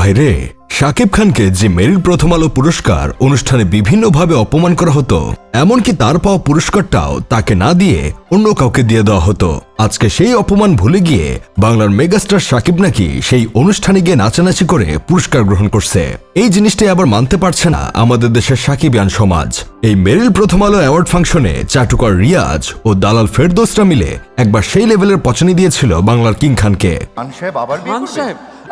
ভাইরে শাকিব খানকে যে মেরিল প্রথম আলো পুরস্কার অনুষ্ঠানে বিভিন্নভাবে অপমান করা হতো এমনকি তার পাওয়া পুরস্কারটাও তাকে না দিয়ে অন্য কাউকে দিয়ে দেওয়া হতো। আজকে সেই অপমান ভুলে গিয়ে বাংলার মেগাস্টার শাকিব নাকি সেই অনুষ্ঠানে গিয়ে নাচানাচি করে পুরস্কার গ্রহণ করছে। এই জিনিসটাই আবার মানতে পারছে না আমাদের দেশের সাকিবিয়ান সমাজ। এই মেরিল প্রথম আলো অ্যাওয়ার্ড ফাংশনে চাটুকর রিয়াজ ও দালাল ফেরদোসরা মিলে একবার সেই লেভেলের পচনি দিয়েছিল বাংলার কিং খানকে।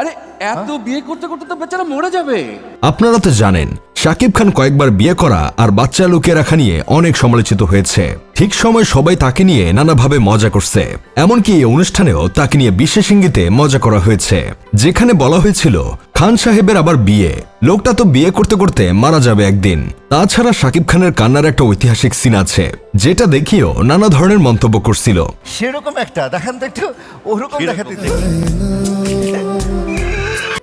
আরে এত বিয়ে করতে করতে তো বেচারা মরে যাবে। আপনারা তো জানেন শাকিব খান কয়েকবার বিয়ে করা আর বাচ্চা লুকিয়ে রাখা নিয়ে অনেক সমালোচিত হয়েছে। ঠিক সময় সবাই তাকে নিয়ে নানাভাবে মজা করছে। এমনকি এই অনুষ্ঠানেও তাকে নিয়ে বিশেষ ইঙ্গিতে মজা করা হয়েছে। যেখানে বলা হয়েছিল খান সাহেবের আবার বিয়ে। লোকটা তো বিয়ে করতে করতে মারা যাবে একদিন। তাছাড়া শাকিব খানের কান্নার একটা ঐতিহাসিক সিন আছে যেটা দেখিয়েও নানা ধরনের মন্তব্য করছিল। সেরকম একটা দেখান তো একটু ওরকম দেখাতে।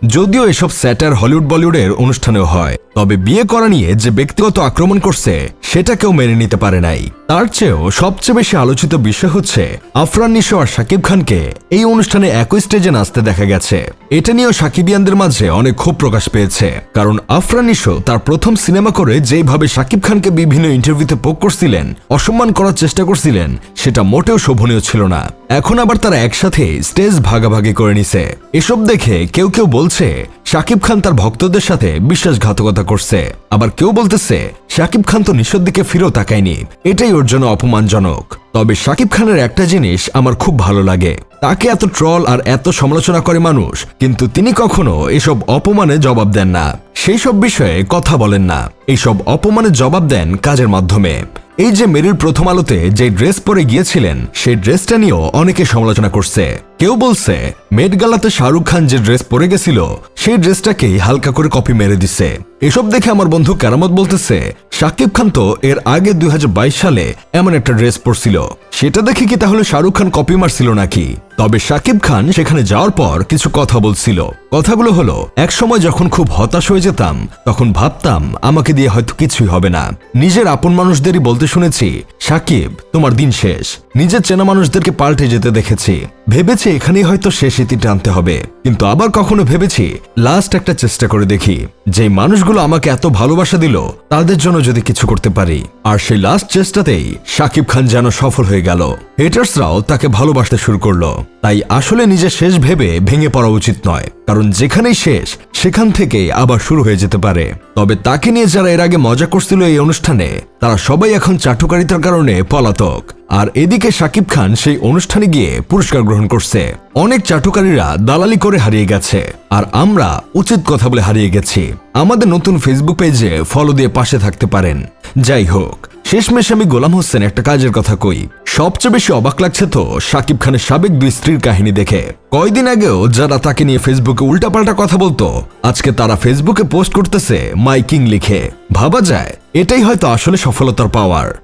যদিও এসব স্যাটার হলিউড বলিউডের অনুষ্ঠানেও হয়। তবে বিয়ে করা নিয়ে যে ব্যক্তিগত আক্রমণ করছে, সেটা কেউ মেনে নিতে পারে নাই। তার চেয়েও সবচেয়ে বেশি আলোচিত বিষয় হচ্ছে, আফরান নিশো আর শাকিব খানকে এই অনুষ্ঠানে একই স্টেজে নাচতে দেখা গেছে। এটা নিয়েও সাকিবিয়ানদের মাঝে অনেক ক্ষোভ প্রকাশ পেয়েছে। কারণ আফরান নিশো তার প্রথম সিনেমা করে যেইভাবে শাকিব খানকে বিভিন্ন ইন্টারভিউতে পোক করছিলেন, অসম্মান করার চেষ্টা করছিলেন, সেটা মোটেও শোভনীয় ছিল না। এখন আবার তারা একসাথে স্টেজ ভাগাভাগি করে নিছে। এসব দেখে কেউ কেউ বলছে শাকিব খান তার ভক্তদের সাথে বিশ্বাসঘাতকতা করছে। আবার কেউ বলতেছে, শাকিব খান তো নিশোর দিকে ফিরেও তাকায়নি। এটাই ওর জন্য অপমানজনক। তবে শাকিব খানের একটা জিনিস আমার খুব ভালো লাগে। তাকে এত ট্রল আর এত সমালোচনা করে মানুষ, কিন্তু তিনি কখনো এসব অপমানে জবাব দেন না। সেই সব বিষয়ে কথা বলেন না। এইসব অপমানের জবাব দেন কাজের মাধ্যমে। এই যে মেরিল প্রথম আলোতে যে ড্রেস পরে গিয়েছিলেন, সেই ড্রেসটা নিয়েও অনেকে সমালোচনা করছে। কেউ বলছে মেট গালাতে শাহরুখ খান যে ড্রেস পরে গেছিল, সেই ড্রেসটাকেই হালকা করে কপি মেরে দিছে। এসব দেখে আমার বন্ধু কেরামত বলতেছে শাকিব খান তো এর আগে দুই হাজার বাইশ সালে এমন একটা ড্রেস পরছিল। সেটা দেখে কি তাহলে শাহরুখ খান কপি মারছিল নাকি? তবে শাকিব খান সেখানে যাওয়ার পর কিছু কথা বলছিল। কথাগুলো হলো এক সময় যখন খুব হতাশ হয়ে যেতাম, তখন ভাবতাম, আমাকে দিয়ে হয়তো কিছুই হবে না। নিজের আপন মানুষদেরই বলতে শুনেছি, সাকিব, তোমার দিন শেষ। নিজের চেনা মানুষদেরকে পাল্টে যেতে দেখেছি। ভেবেছি এখানেই হয়তো শেষ ইতি টানতে হবে। কিন্তু আবার কখনো ভেবেছি লাস্ট একটা চেষ্টা করে দেখি যে মানুষগুলো আমাকে এত ভালোবাসা দিল, তাদের জন্য যদি কিছু করতে পারি। আর সেই লাস্ট চেষ্টাতেই সাকিব খান যেন সফল হয়ে গেল। হেটার্সরাও তাকে ভালোবাসতে শুরু করল। তাই আসলে নিজের শেষ ভেবে ভেঙে পড়া উচিত নয়, কারণ যেখানেই শেষ, সেখান থেকে আবার শুরু হয়ে যেতে পারে। তবে তাকে নিয়ে যারা এর আগে মজা করছিল এই অনুষ্ঠানে, তারা সবাই এখন চাটুকারিতার কারণে পলাতক। আর এদিকে সাকিব খান সেই অনুষ্ঠানে গিয়ে পুরস্কার গ্রহণ করছে। অনেক চাটুকারীরা দালালি করে হারিয়ে গেছে। আর আমরা উচিত কথা বলে হারিয়ে গেছি। আমাদের নতুন ফেসবুক পেজে ফলো দিয়ে পাশে থাকতে পারেন। যাই হোক, শেষমেশ আমি গোলাম হোসেন একটা কাজের কথা কই। সবচেয়ে বেশি অবাক লাগছে তো সাকিব খানের সাবেক দুই স্ত্রীর কাহিনী দেখে। কয়দিন আগেও যারা তাকে নিয়ে ফেসবুকে উল্টাপাল্টা কথা বলতো, আজকে তারা ফেসবুকে পোস্ট করতেছে মাইকিং লিখে। ভাবা যায়, এটাই হয়তো আসলে সফলতার পাওয়ার